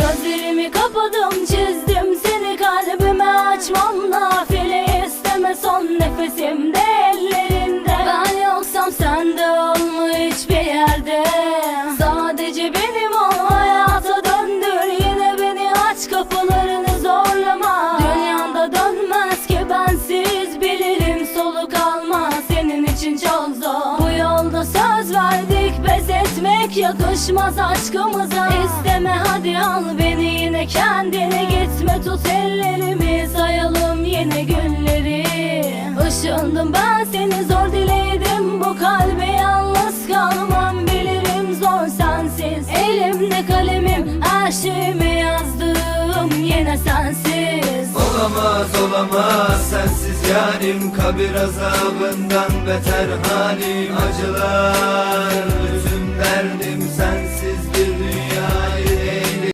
Gözlerimi kapadım çizdim seni kalbime. Açmam nafile isteme son nefesimde ellerinde. Ben yoksam sen de olma hiçbir yerde. Sadece benim ol hayata döndür. Yine beni aç kapılarını etmek yakışmaz aşkımıza. İsteme hadi al beni yine. Kendine gitme tut ellerimi. Sayalım yine günleri. Işındım ben seni zor diledim. Bu kalbe yalnız kalmam bilirim zor sensiz. Elimde kalemim her şeyimi yazdım yine sensiz. Olamaz olamaz yarim Kabir azabından beter halim Acılar. Bütün derdim sensiz bir dünyayı eğledim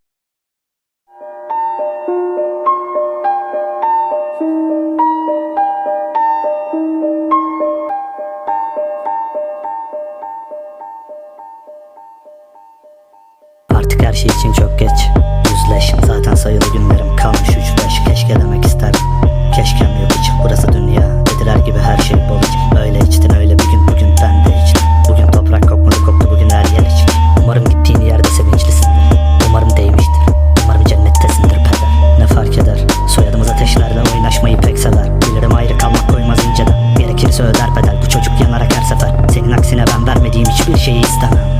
Artık her şey için çok geç. Yüzleş zaten sayılı günlerim kaldı çocuk yanarak her sefer Senin aksine ben vermediğim hiçbir şeyi istemem.